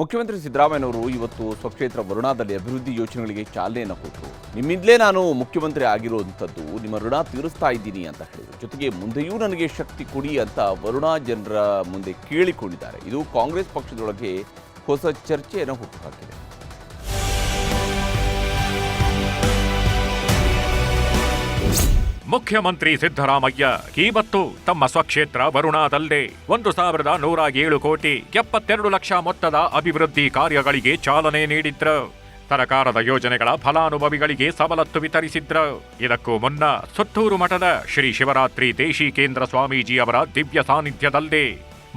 ಮುಖ್ಯಮಂತ್ರಿ ಸಿದ್ದರಾಮಯ್ಯನವರು ಇವತ್ತು ಸ್ವಕ್ಷೇತ್ರ ವರುಣಾದಲ್ಲಿ ಅಭಿವೃದ್ಧಿ ಯೋಜನೆಗಳಿಗೆ ಚಾಲನೆಯನ್ನು ಕೊಟ್ಟರು. ನಿಮ್ಮಿಂದಲೇ ನಾನು ಮುಖ್ಯಮಂತ್ರಿ ಆಗಿರುವಂಥದ್ದು ನಿಮ್ಮ ಋಣ ತೀರಿಸ್ತಾ ಇದ್ದೀನಿ ಅಂತ ಹೇಳಿದರು. ಜೊತೆಗೆ ಮುಂದೆಯೂ ನನಗೆ ಶಕ್ತಿ ಕೊಡಿ ಅಂತ ವರುಣಾ ಜನರ ಮುಂದೆ ಕೇಳಿಕೊಂಡಿದ್ದಾರೆ. ಇದು ಕಾಂಗ್ರೆಸ್ ಪಕ್ಷದೊಳಗೆ ಹೊಸ ಚರ್ಚೆಯನ್ನು ಹುಟ್ಟುಹಾಕಿದೆ. ಮುಖ್ಯಮಂತ್ರಿ ಸಿದ್ದರಾಮಯ್ಯ ಈವತ್ತು ತಮ್ಮ ಸ್ವಕ್ಷೇತ್ರ ವರುಣಾದಲ್ಲೇ ಒಂದು ಸಾವಿರದ ನೂರ ಏಳು ಕೋಟಿ ಎಪ್ಪತ್ತೆರಡು ಲಕ್ಷ ಮೊತ್ತದ ಅಭಿವೃದ್ಧಿ ಕಾರ್ಯಗಳಿಗೆ ಚಾಲನೆ ನೀಡಿದ್ರು. ಸರಕಾರದ ಯೋಜನೆಗಳ ಫಲಾನುಭವಿಗಳಿಗೆ ಸವಲತ್ತು ವಿತರಿಸಿದ್ರು. ಇದಕ್ಕೂ ಮುನ್ನ ಸುತ್ತೂರು ಮಠದ ಶ್ರೀ ಶಿವರಾತ್ರಿ ದೇಶಿಕೇಂದ್ರ ಸ್ವಾಮೀಜಿ ಅವರ ದಿವ್ಯ ಸಾನ್ನಿಧ್ಯದಲ್ಲಿ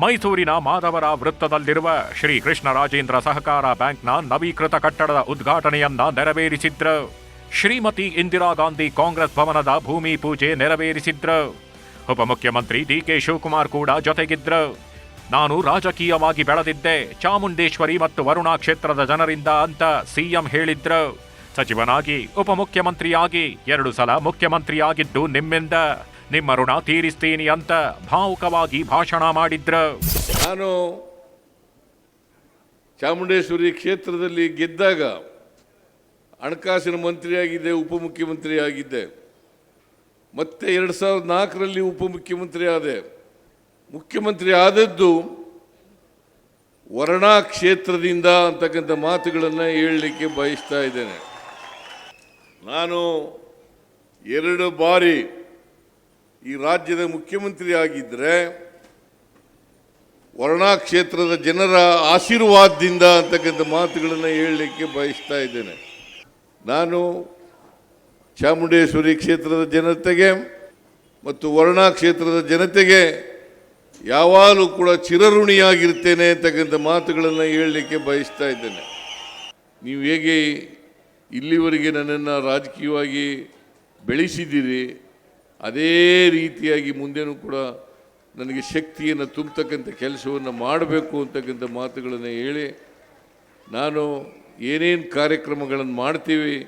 ಮೈಸೂರಿನ ಮಾಧವರ ವೃತ್ತದಲ್ಲಿರುವ ಶ್ರೀ ಕೃಷ್ಣರಾಜೇಂದ್ರ ಸಹಕಾರ ಬ್ಯಾಂಕ್ನ ನವೀಕೃತ ಕಟ್ಟಡದ ಉದ್ಘಾಟನೆಯನ್ನ ನೆರವೇರಿಸಿದ್ರು. ಶ್ರೀಮತಿ ಇಂದಿರಾ ಗಾಂಧಿ ಕಾಂಗ್ರೆಸ್ ಭವನದ ಭೂಮಿ ಪೂಜೆ ನೆರವೇರಿಸಿದ್ರು. ಉಪಮುಖ್ಯಮಂತ್ರಿ ಡಿಕೆ ಶಿವಕುಮಾರ್ ಕೂಡ ಜೊತೆಗಿದ್ರು. ನಾನು ರಾಜಕೀಯವಾಗಿ ಬೆಳೆದಿದ್ದೆ, ಚಾಮುಂಡೇಶ್ವರಿ ಮತ್ತು ವರುಣಾ ಕ್ಷೇತ್ರದ ಜನರಿಂದ ಅಂತ ಸಿಎಂ ಹೇಳಿದ್ರು. ಸಚಿವನಾಗಿ, ಉಪಮುಖ್ಯಮಂತ್ರಿಯಾಗಿ, ಎರಡು ಸಲ ಮುಖ್ಯಮಂತ್ರಿಯಾಗಿದ್ದು ನಿಮ್ಮಿಂದ. ನಿಮ್ಮ ಋಣ ತೀರಿಸ್ತೀನಿ ಅಂತ ಭಾವುಕವಾಗಿ ಭಾಷಣ ಮಾಡಿದ್ರು. ನಾನು ಚಾಮುಂಡೇಶ್ವರಿ ಕ್ಷೇತ್ರದಲ್ಲಿ ಗೆದ್ದಾಗ ಹಣಕಾಸಿನ ಮಂತ್ರಿಯಾಗಿದ್ದೆ ಉಪಮುಖ್ಯಮಂತ್ರಿ ಆಗಿದ್ದೆ ಮತ್ತೆ ಎರಡು ಸಾವಿರದ ನಾಲ್ಕರಲ್ಲಿ ಉಪಮುಖ್ಯಮಂತ್ರಿ ಆದೆ ಮುಖ್ಯಮಂತ್ರಿ ಆದದ್ದು ವರ್ಣಾ ಕ್ಷೇತ್ರದಿಂದ ಅಂತಕ್ಕಂಥ ಮಾತುಗಳನ್ನು ಹೇಳಲಿಕ್ಕೆ ಬಯಸ್ತಾ ಇದ್ದೇನೆ. ನಾನು ಎರಡು ಬಾರಿ ಈ ರಾಜ್ಯದ ಮುಖ್ಯಮಂತ್ರಿ ಆಗಿದ್ದರೆ ವರ್ಣಾ ಕ್ಷೇತ್ರದ ಜನರ ಆಶೀರ್ವಾದದಿಂದ ಅಂತಕ್ಕಂಥ ಮಾತುಗಳನ್ನು ಹೇಳಲಿಕ್ಕೆ ಬಯಸ್ತಾ ಇದ್ದೇನೆ. ನಾನು ಚಾಮುಂಡೇಶ್ವರಿ ಕ್ಷೇತ್ರದ ಜನತೆಗೆ ಮತ್ತು ವರ್ಣಾ ಕ್ಷೇತ್ರದ ಜನತೆಗೆ ಯಾವಾಗಲೂ ಕೂಡ ಚಿರಋಣಿಯಾಗಿರ್ತೇನೆ ಅಂತಕ್ಕಂಥ ಮಾತುಗಳನ್ನು ಹೇಳಲಿಕ್ಕೆ ಬಯಸ್ತಾ ಇದ್ದೇನೆ. ನೀವು ಹೇಗೆ ಇಲ್ಲಿವರೆಗೆ ನನ್ನನ್ನು ರಾಜಕೀಯವಾಗಿ ಬೆಳೆಸಿದ್ದೀರಿ, ಅದೇ ರೀತಿಯಾಗಿ ಮುಂದೆನೂ ಕೂಡ ನನಗೆ ಶಕ್ತಿಯನ್ನು ತುಂಬತಕ್ಕಂಥ ಕೆಲಸವನ್ನು ಮಾಡಬೇಕು ಅಂತಕ್ಕಂಥ ಮಾತುಗಳನ್ನು ಹೇಳಿ, ನಾನು ಏನೇನು ಕಾರ್ಯಕ್ರಮಗಳನ್ನು ಮಾಡ್ತೀವಿ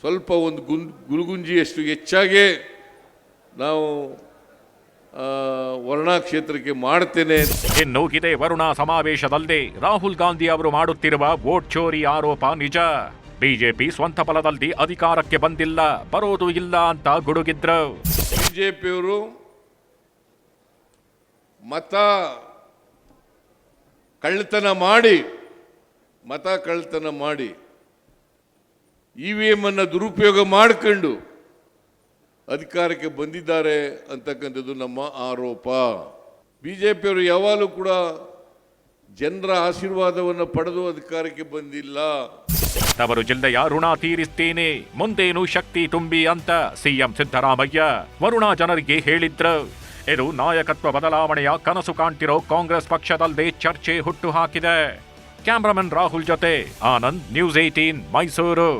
ಸ್ವಲ್ಪ ಒಂದು ಗುನ್ ಗುರುಗುಂಜಿಯಷ್ಟು ಹೆಚ್ಚಾಗೇ ನಾವು ವರುಣಾ ಕ್ಷೇತ್ರಕ್ಕೆ ಮಾಡ್ತೇನೆ ಇನ್ನು ಇದೇ ವರುಣಾ ಸಮಾವೇಶದಲ್ಲಿ ರಾಹುಲ್ ಗಾಂಧಿ ಅವರು ಮಾಡುತ್ತಿರುವ ವೋಟ್ ಚೋರಿ ಆರೋಪ ನಿಜ. ಬಿಜೆಪಿ ಸ್ವಂತ ಬಲದಲ್ಲಿ ಅಧಿಕಾರಕ್ಕೆ ಬಂದಿಲ್ಲ ಬರೋದು ಇಲ್ಲ ಅಂತ ಗುಡುಗಿದ್ರು. ಬಿಜೆಪಿಯವರು ಮತ ಕಳ್ಳತನ ಮಾಡಿ ಮತ ಕಳ್ತನ ಮಾಡಿ ಇ ವಿ ಎಮ್ಮನ್ನು ದುರುಪಯೋಗ ಮಾಡಿಕೊಂಡು ಅಧಿಕಾರಕ್ಕೆ ಬಂದಿದ್ದಾರೆ ಅಂತಕ್ಕಂಥದ್ದು ನಮ್ಮ ಆರೋಪ. ಬಿ ಜೆ ಪಿಯವರು ಯಾವಾಗಲೂ ಕೂಡ ಜನರ ಆಶೀರ್ವಾದವನ್ನು ಪಡೆದು ಅಧಿಕಾರಕ್ಕೆ ಬಂದಿಲ್ಲ. ತವರು ಜಿಲ್ಲೆಯ ಋಣ ತೀರಿಸ್ತೇನೆ, ಮುಂದೇನು ಶಕ್ತಿ ತುಂಬಿ ಅಂತ ಸಿಎಂ ಸಿದ್ದರಾಮಯ್ಯ ವರುಣ ಜನರಿಗೆ ಹೇಳಿದ್ರು. ಇದು ನಾಯಕತ್ವ ಬದಲಾವಣೆಯ ಕನಸು ಕಾಣ್ತಿರೋ ಕಾಂಗ್ರೆಸ್ ಪಕ್ಷದಲ್ಲದೆ ಚರ್ಚೆ ಹುಟ್ಟು ಹಾಕಿದೆ. ಕ್ಯಾಮ್ರಾಮನ್ ರಾಹುಲ್ ಜೊತೆ ಆನಂದ್ ನ್ಯೂಸ್ ಏಟೀನ್ ಮೈಸೂರು.